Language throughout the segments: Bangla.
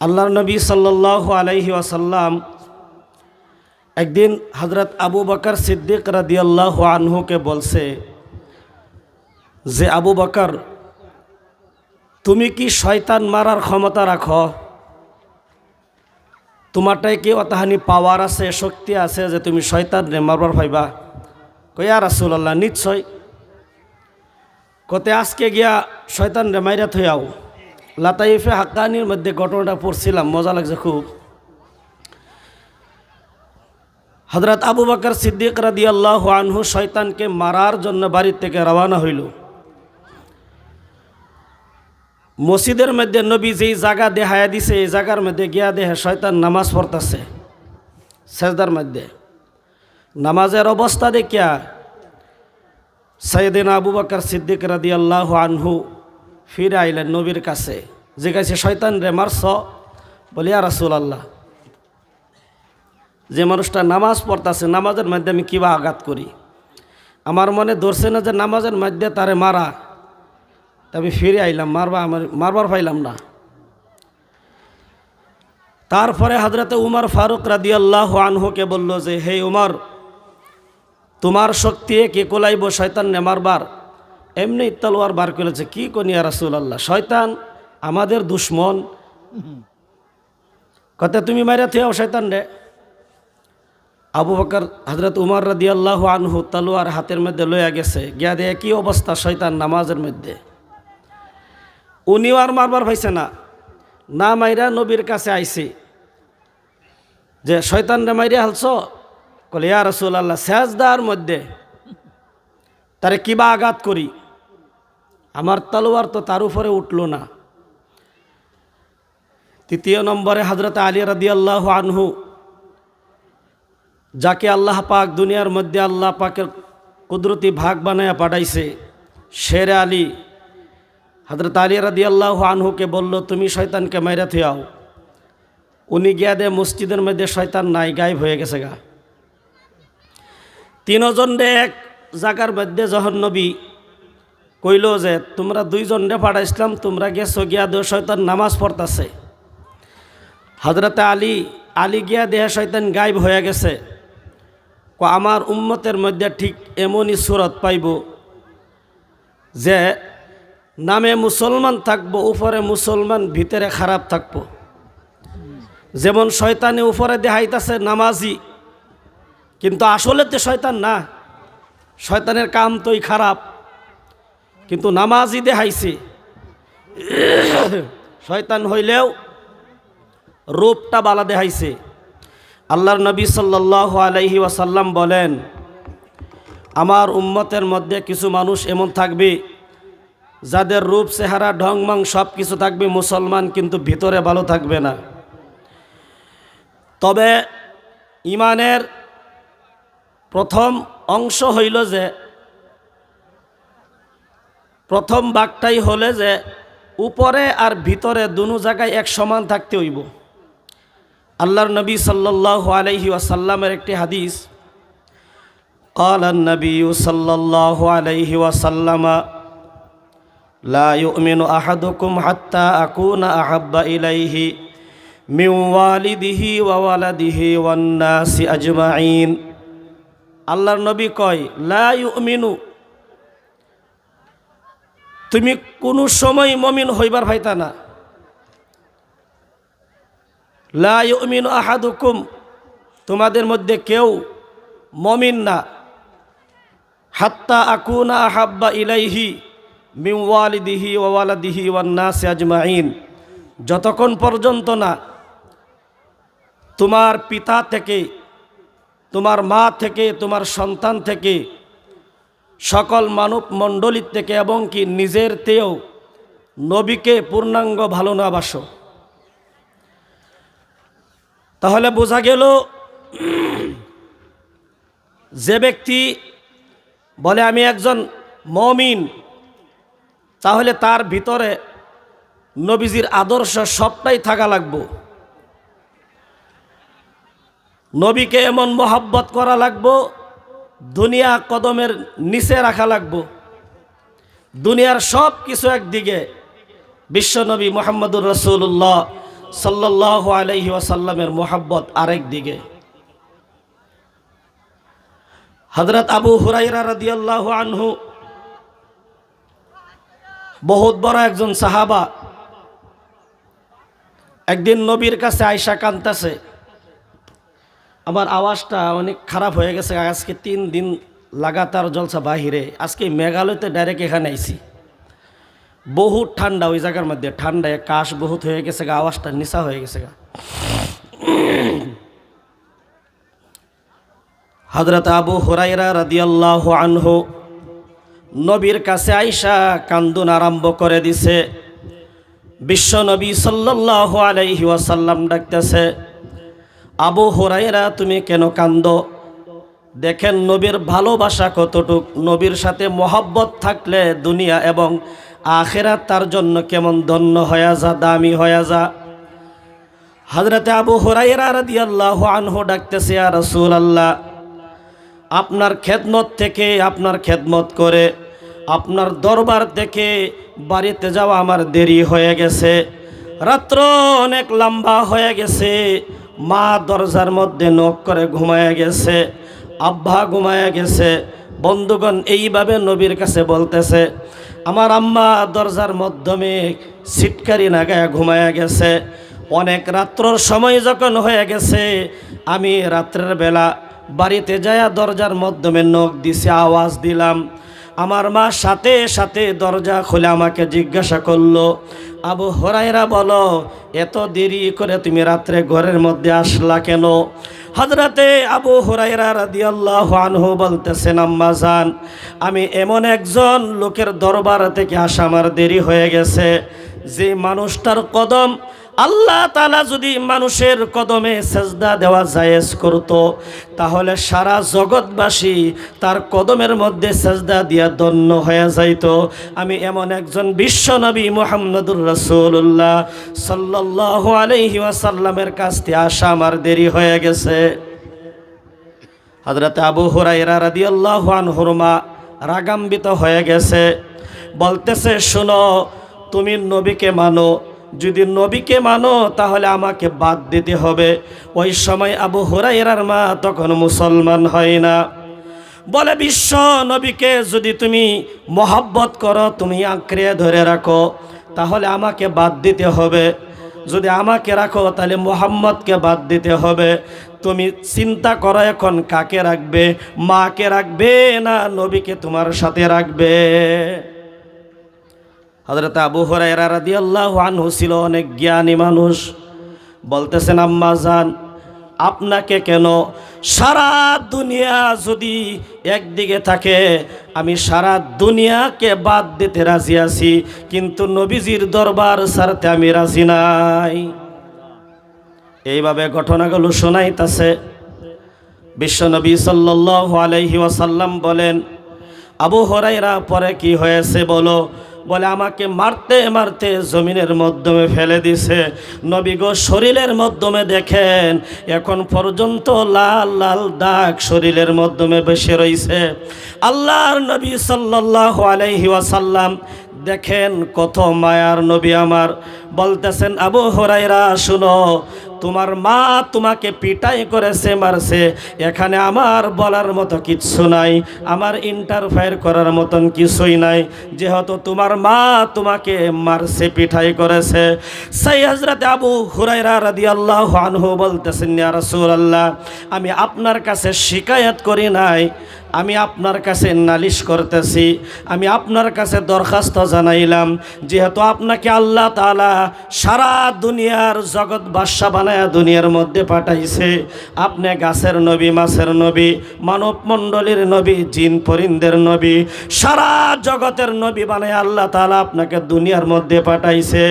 আল্লাহর নবী সাল্লাহ আলাইহি ওয়াসাল্লাম একদিন হজরত আবু বকর সিদ্দিক রাদিয়াল্লাহ আনহুকে বলছে যে, আবু বকর, তুমি কি শয়তান মারার ক্ষমতা রাখো? তোমারটাই কি অতাহানি পাওয়ার আছে, শক্তি আছে যে তুমি শয়তান রে মারবার পাইবা? কয়া রাসুল্লাহ নিশ্চয়। কতে আজকে গিয়া শয়তান রে মাইরা থইয়াও। লাতাইফে হাক্কানির মধ্যে ঘটনাটা পড়ছিলাম, মজা লাগছে খুব। হজরত আবু বকর সিদ্দিক রাদি আল্লাহ আনহু শয়তানকে মারার জন্য বাড়ির থেকে রওনা হইল। মসজিদের মধ্যে নবী যেই জায়গা দেখায়া দিছে, এই জায়গার মধ্যে গিয়া দেহে শয়তান নামাজ পড়তেছে, সেজদার মধ্যে। নামাজের অবস্থা দেখিয়া সৈয়দিন আবু বকর সিদ্দিক রাদি আল্লাহ আনহু ফিরে আইলেন নবীর কাছে। যে কাছে শয়তান রে, মারছ? বলিয়া রাসুল আল্লাহ যে মানুষটা নামাজ পড়তাছে, নামাজের মধ্যে আমি কিবা আঘাত করি। আমার মনে ধরছে না যে নামাজের মধ্যে তারে মারা। আমি ফিরে আইলাম, মারবা আমার, মারবার পাইলাম না। তারপরে হজরতে উমর ফারুক রাদি আল্লাহ আনহুকে বলল যে, হে উমর, তোমার শক্তি কে কোলাইব শয়তান নে মারবার? এমনি তলোয়ার বার করেছে, কি কনিয়া রাসুল আল্লাহ শয়তান আমাদের দুশ্মন। কত তুমি মাইরা থেও শয়তান রে। আবু বকর হজরত উমর রাদি আল্লাহ আনহু তলোয়ার হাতের মধ্যে লইয়া গেছে, গিয়া দিয়ে কি অবস্থা শয়তান নামাজের মধ্যে? উনিও আর মারবার পাইছে না। না মাইরা নবীর কাছে আইছে। যে, শয়তান রে মাইরা হালছ? কলে ইয়া রসুল আল্লাহ সেজদার মধ্যে। তারে কিবা আঘাত করি? আমার তলোয়ার তো তার উপরে উঠল না। তৃতীয় নম্বরে হজরত আলী আল্লাহ আনহু, যাকে আল্লাহ পাক দুনিয়ার মধ্যে আল্লাহ পাকের কুদরতি ভাগ বানায়া পাঠাইছে, শের আলী। হজরত আলী রাদি আল্লাহ আনহুকে বলল, তুমি শয়তানকে মাইরা থিয়াও। উনি গিয়া দে মসজিদের মধ্যে শয়তান নাই, গায়েব হয়ে গেছে গা। তিনজন এক জায়গার মধ্যে যখন নবী কইল যে, তোমরা দুইজন রে পাঠাইছিলাম তোমরা গেছো গিয়া দে শয়তান নামাজ পড়তাছে। হজরতে আলী আলী গিয়া দেহে শয়তান গায়েব হয়ে গেছে। ক, আমার উম্মতের মধ্যে ঠিক এমনই সুরত পাইব যে, নামে মুসলমান থাকব, উপরে মুসলমান, ভিতরে খারাপ থাকব। যেমন শয়তানি উপরে দেখাইতেছে নামাজি, কিন্তু আসলে তো শয়তান না। শয়তানের কাম তোই খারাপ। কিন্তু নামাজি দেখাইছে। শয়তান হইলেও রূপটা বালা দেখাইছে। আল্লাহর নবী সাল্লাহ আলাইহি ওয়াসাল্লাম বলেন, আমার উম্মতের মধ্যে কিছু মানুষ এমন থাকবে, যাদের রূপ, চেহারা ঢংমং সব কিছু থাকবে, মুসলমান কিন্তু ভিতরে ভালো থাকবে না। তবে ইমানের প্রথম অংশ হইল যে প্রথম বাঘটাই হলে যে উপরে আর ভিতরে দুনো জায়গায় এক সমান থাকতে হইব আল্লাহর নবী সাল্লাহ আলহি ওয়াসাল্লামের একটি হাদিস قال النبي صلى الله عليه وسلم لا يؤمن أحدكم حتى أكون أحب إليه من والده وولده والناس أجمعين আল্লাহর নবী কয় লা ইউমিনু তুমি কোনো সময় মমিন হইবার ভাইতা না। লা ইউমিনু আহাদুকুম, তোমাদের মধ্যে কেউ মমিন না। হাত্তা আকুনা আহাব্বা ইলাইহি মিওয়ালিদিহি ওয়ালাদিহি ওয়ান্নাসি আজমাইন, যতক্ষণ পর্যন্ত না তোমার পিতা থেকে, তোমার মা থেকে, তোমার সন্তান থেকে সকল মানব মণ্ডলীর থেকে এবং কি নিজের তেও নবীকে পূর্ণাঙ্গ ভালো না বাসো। তাহলে বোঝা গেল, যে ব্যক্তি বলে আমি একজন মমিন, তাহলে তার ভিতরে নবীজির আদর্শ সবটাই থাকা লাগবো। নবীকে এমন মোহাব্বত করা লাগবো দুনিয়া কদমের নিচে রাখা লাগবো। দুনিয়ার সব কিছু একদিকে। বিশ্বনবী মোহাম্মদুর রসুল্লাহ সাল্লাহ আলহি ওয়াসাল্লামের মোহাব্বত আরেক দিকে। হজরত আবু হুরাইরা রাদিয়াল্লাহু আনহু বহুত বড় একজন সাহাবা। একদিন নবীর কাছে আয়সা কান্তাছে আমার আওয়াজটা অনেক খারাপ হয়ে গেছে। আজকে তিন দিন লাগাতার জলসা বাহিরে। আজকে মেঘালয়তে ডাইরেক্ট এখানে আইছি। বহুত ঠান্ডা ওই জায়গার মধ্যে। ঠান্ডায় কাশ বহুত হয়ে গেছে গা, আওয়াজটা নিশা হয়ে গেছে গা। হজরত আবু হুরাইরা রাদিয়াল্লাহু আনহু নবীর কাছে আইসা কান্দুন আরম্ভ করে দিছে। বিশ্ব নবী সাল্লাল্লাহু আলাইহি ওয়াসাল্লাম ডাকতেছে আবু হুরাইরা তুমি কেন কান্দ দেখেন নবীর ভালোবাসা কতটুক, নবীর সাথে মহব্বত থাকলে দুনিয়া এবং আখেরা তার জন্য কেমন ধন্য হয়ে যা, দামি হয়ে যা। হজরতে আবু হুরাইরা রাদিয়াল্লাহু আনহু ডাকতেছে আর রসুল আল্লাহ আপনার খেদমত থেকে, আপনার খেদমত করে, আপনার দরবার থেকে বাড়িতে যাওয়া আমার দেরি হয়ে গেছে। রাত্র অনেক লম্বা হয়ে গেছে মা দরজার মধ্যে নখ করে ঘুমায়া গেছে, আব্বা ঘুমায়া গেছে। বন্ধুগণ, এইভাবে নবীর কাছে বলতেছে, আমার আম্মা দরজার মাধ্যমে সিটকারি নাগায় ঘুমায়া গেছে। অনেক রাত্রর সময় যখন হয়ে গেছে, আমি রাত্রের বেলা বাড়িতে যায়া দরজার মাধ্যমে নখ দিছে, আওয়াজ দিলাম। আমার মা সাথে সাথে দরজা খুলে আমাকে জিজ্ঞাসা করল আবু হরাইরা বলো, এত দেরি করে তুমি রাত্রে ঘরের মধ্যে আসলা কেন? হজরতে আবু হরাইরা রাদিয়াল্লাহ আনহু বলতেছেন, আম্মা যান আমি এমন একজন লোকের দরবার থেকে আসা আমার দেরি হয়ে গেছে। যে মানুষটার কদম আল্লাহ তালা যদি মানুষের কদমে সেজদা দেওয়া জায়েজ করত, তাহলে সারা জগৎবাসী তার কদমের মধ্যে সেজদা দিয়া দন্য হয়ে যাইত। আমি এমন একজন বিশ্বনবী মোহাম্মদুর রসুল্লাহ সাল্লাহ আলহি ওয়াসাল্লামের কাছ আসা আমার দেরি হয়ে গেছে। হজরত আবু হুরাইরা রাদিয়াল্লাহু আনহুর মা রাগাম্বিত হয়ে গেছে। বলতেছে, শোনো, তুমি নবীকে মানো যদি নবীকে মানো, তাহলে আমাকে বাদ দিতে হবে। ওই সময় আবু হুরাইরার মা তখন মুসলমান হয় না। বলে, বিশ্ব নবীকে যদি তুমি মহাব্বত করো, তুমি আঁকড়ে ধরে রাখো, তাহলে আমাকে বাদ দিতে হবে। যদি আমাকে রাখো, তাহলে মোহাম্মদকে বাদ দিতে হবে। তুমি চিন্তা করো এখন কাকে রাখবে, মাকে রাখবে না নবীকে তোমার সাথে রাখবে। হজরত আবু হরাইরা রাদিয়াল্লাহু আনহু ছিল অনেক জ্ঞানী মানুষ। বলতেছেন, আম্মা জান, আপনাকে কেন সারা দুনিয়া যদি একদিকে থাকে, আমি সারা দুনিয়াকে বাদ দিতে রাজি আছি, কিন্তু নবীজির দরবার সারতে আমি রাজি নাই। এইভাবে ঘটনাগুলো শোনাইতাছে। বিশ্বনবী সাল্লাল্লাহু আলাইহি ওয়াসাল্লাম বলেন, আবু হরাইরা পরে কি হয়েছে বলো? বলে, আমাকে মারতে মারতে জমিনের মাধ্যমে ফেলে দিছে। নবী গো, শরীরের মাধ্যমে দেখেন, এখন পর্যন্ত লাল লাল দাগ শরীরের মাধ্যমে বসে রইছে। আল্লাহর নবী সাল্লাল্লাহু আলাইহি ওয়াসাল্লাম দেখেন কত মায়ার নবী আমার। বলতেছেন, আবু হরাইরা শুনো, তোমার মা তোমাকে পিটাই করেছে, মারছে। এখানে আমার বলার মতো কিচ্ছু নাই, আমার ইন্টারফায়ার করার মতন কিছুই নাই। যেহেতু তোমার মা তোমাকে মারছে পিঠাই করেছে। সেই হজরত আবু হুরাইরা রাদি আল্লাহ আনহু বলতেছেন, ইয়া রাসূলুল্লাহ, আমি আপনার কাছে শিকায়ত করি নাই আমি আপনার কাছে নালিশ করতেছি, আমি আপনার কাছে দরখাস্ত জানাইলাম, যেহেতু আপনাকে আল্লাহ তালা সারা দুনিয়ার জগৎ বাদশা বানায়া দুনিয়ার মধ্যে পাঠাইছে। আপনি গাছের নবী, মাছের নবী মানব মণ্ডলীর নবী, জিন পরিন্দের নবী, সারা জগতের নবী বানায় আল্লাহ তালা আপনাকে দুনিয়ার মধ্যে পাঠাইছে।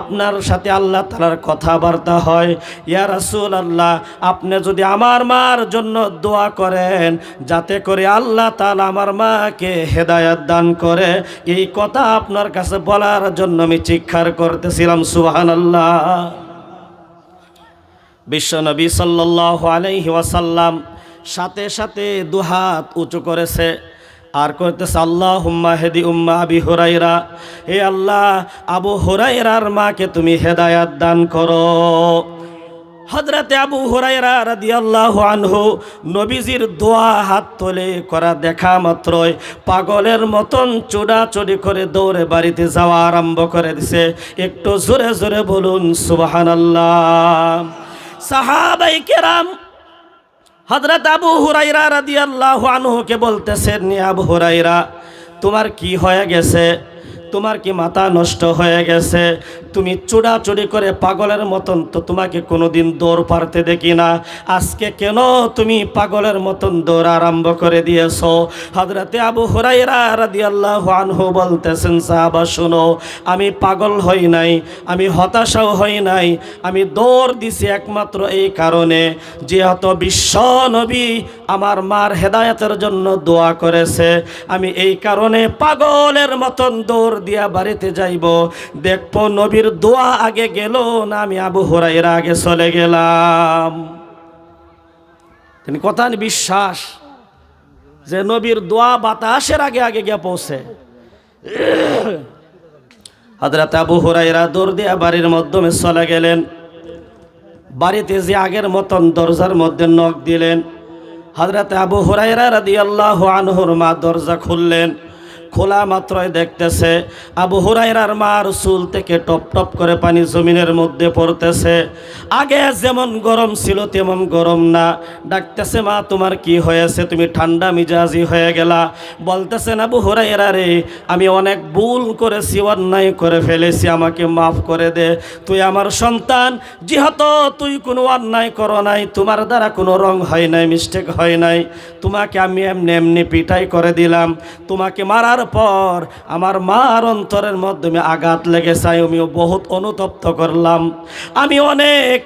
আপনার সাথে আল্লাহ তালার কথাবার্তা হয়। ইয়া রাসূল আল্লাহ আপনি যদি আমার মার জন্য দোয়া করেন, যাতে করে আল্লাহ তালা আমার মাকে হেদায়াত দান করে। এই কথা আপনার কাছে বলার জন্য আমি চিৎকার করতেছিলাম সুহান আল্লাহ বিশ্বনবী সাল্লাল্লাহু আলাইহি ওয়াসাল্লাম সাথে সাথে দুহাত উঁচু করেছে আর কইতেছে আল্লাহ হুম্মা হেদি উম্মা আবি হুরাইরা হে আল্লাহ, আবু হুরাইরার মাকে তুমি হেদায়াত দান করো। হজরতে আবু হুরাইরা রাদিয়াল্লাহু আনহু নবীজির দোয়া হাত তোলে করা দেখা মাত্রই পাগলের মতন চোড়াচড়ি করে দৌড়ে বাড়িতে যাওয়া আরম্ভ করে দিছে। একটু জোরে জোরে বলুন, সুবহানাল্লাহ। সাহাবাই কেরাম হজরত আবু হুরাইরা রাদিয়াল্লাহু আনহুকে বলতেছেন নি আবু হুরাইরা তোমার কি হয়ে গেছে? তোমার কি মাথা নষ্ট হয়ে গেছে? তুমি চুড়াচুড়ি করে পাগলের মতন তো তোমাকে কোনোদিন দৌড় পারতে দেখি না। আজকে কেন তুমি পাগলের মতন দৌড় আরম্ভ করে দিয়েছ? হজরতে আবু হুরাইরা রাদিয়াল্লাহু আনহু বলতেছেন, সাহাবা, শুনো, আমি পাগল হই নাই, আমি হতাশাও হই নাই, আমি দৌড় দিছি একমাত্র এই কারণে। যেহেতু বিশ্ব নবী আমার মার হেদায়তের জন্য দোয়া করেছে, আমি এই কারণে পাগলের মতন দৌড় দিয়া বাড়িতে যাইব। দেখব নবীর দোয়া আগে গেল না আমি আবু হুরাইরা আগে চলে গেলাম। তিনি কথা বিশ্বাস যে নবীর দোয়া বাতাসের আগে আগে গিয়ে পৌঁছে। হজরত আবু হুরাইরা দৌড় দিয়া বাড়ির মাধ্যমে চলে গেলেন। বাড়িতে যে আগের মতন দরজার মধ্যে নখ দিলেন। হজরত আবু হুরাইরা রাদিয়াল্লাহু আনহুর মা দরজা খুললেন। খোলা মাত্রই দেখতেছে। আবু হুরাইরার মার চুল থেকে টপ টপ করে পানি জমিনের মধ্যে পড়তেছে। আগে যেমন গরম ছিল তেমন গরম না। ডাকতেছে, মা, তোমার কি হয়েছে? তুমি ঠান্ডা মিজাজি হয়ে গেলা। বলতেছেন, আবু হুরাইরা রে, আমি অনেক ভুল করেছি, অন্যায় করে ফেলেছি, আমাকে মাফ করে দে। তুই আমার সন্তান, যেহেতু তুই কোনো অন্যায় করো নাই, তোমার দ্বারা কোনো রং হয় নাই, মিস্টেক হয় নাই। তোমাকে আমি এমনি এমনি পিটাই করে দিলাম। তোমাকে মারার পর আমার মার অন্তরের মাধ্যমে আঘাত লেগেছে, আমিও বহুত অনুতপ্ত করলাম। আমি অনেক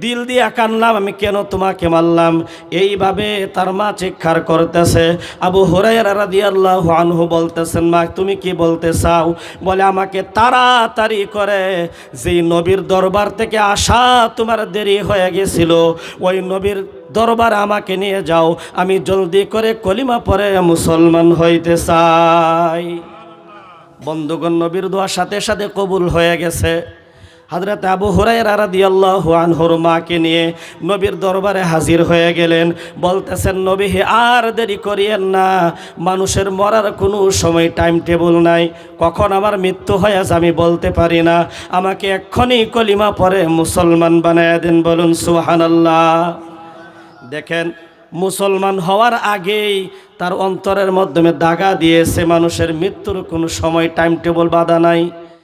দিল দিয়া কানলাম আমি কেন তোমাকে মারলাম? এইভাবে তার মা চিৎকার করতেছে। আবু হুরাইরা রাদিয়াল্লাহু আনহু বলতেছেন, মা, তুমি কি বলতে চাও? বলে, আমাকে তাড়াতাড়ি করে, যেই নবীর দরবার থেকে আসা তোমার দেরি হয়ে গেছিল, ওই নবীর দরবার আমাকে নিয়ে যাও। আমি জলদি করে কলিমা পরে মুসলমান হইতে চাই। বন্ধুগণ, নবীর দোয়ার সাথে সাথে কবুল হয়ে গেছে। হাজরত আবু হুরাইরা রাদিয়াল্লাহু আনহুর মাকে নিয়ে নবীর দরবারে হাজির হয়ে গেলেন। বলতেছেন, নবী, হে, আর দেরি করিয়েন না। মানুষের মরার কোনো সময় টাইম টেবল নাই। কখন আমার মৃত্যু হয়ে আছে আমি বলতে পারি না। আমাকে এক্ষুনি কলিমা পরে মুসলমান বানায় দেন বলুন, সুবহানাল্লাহ। দেখেন, মুসলমান হওয়ার আগেই তার অন্তরের মাধ্যমে দাগা দিয়েছে মানুষের মৃত্যুর কোনো সময় টাইম টেবল বাধা নাই।